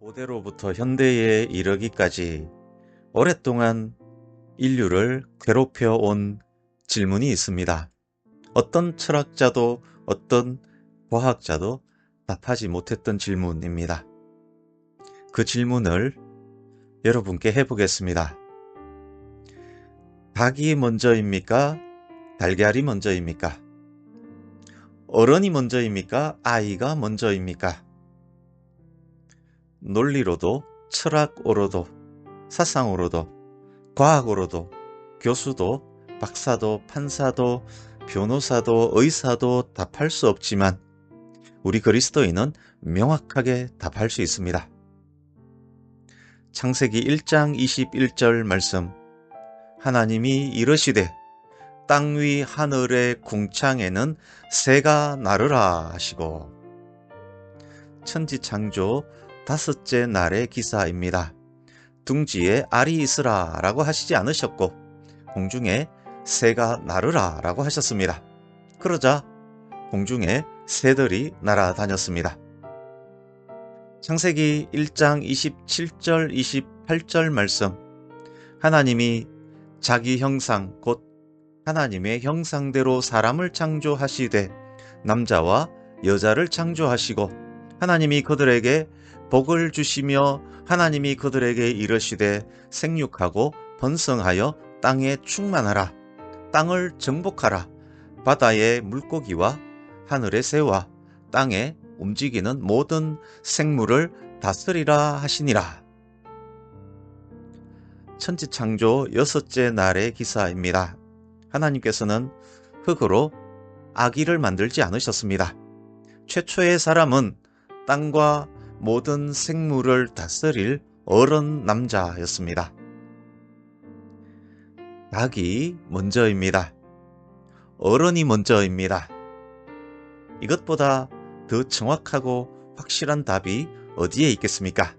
고대로부터 현대에 이르기까지 오랫동안 인류를 괴롭혀 온 질문이 있습니다. 어떤 철학자도 어떤 과학자도 답하지 못했던 질문입니다. 그 질문을 여러분께 해보겠습니다. 닭이 먼저입니까? 달걀이 먼저입니까? 어른이 먼저입니까? 아이가 먼저입니까? 논리로도 철학으로도 사상으로도 과학으로도 교수도 박사도 판사도 변호사도 의사도 답할 수 없지만 우리 그리스도인은 명확하게 답할 수 있습니다. 창세기 1장 21절 말씀 하나님이 이르시되 땅 위 하늘의 궁창에는 새가 나르라 하시고 천지 창조 다섯째 날의 기사입니다. 둥지에 알이 있으라 라고 하시지 않으셨고 공중에 새가 나르라 라고 하셨습니다. 그러자 공중에 새들이 날아다녔습니다. 창세기 1장 27절 28절 말씀 하나님이 자기 형상 곧 하나님의 형상대로 사람을 창조하시되 남자와 여자를 창조하시고 하나님이 그들에게 복을 주시며 하나님이 그들에게 이르시되 생육하고 번성하여 땅에 충만하라 땅을 정복하라 바다의 물고기와 하늘의 새와 땅에 움직이는 모든 생물을 다스리라 하시니라. 천지창조 여섯째 날의 기사입니다. 하나님께서는 흙으로 아기를 만들지 않으셨습니다. 최초의 사람은 땅과 모든 생물을 다스릴 어른 남자였습니다. 닭이 먼저입니다. 어른이 먼저입니다. 이것보다 더 정확하고 확실한 답이 어디에 있겠습니까?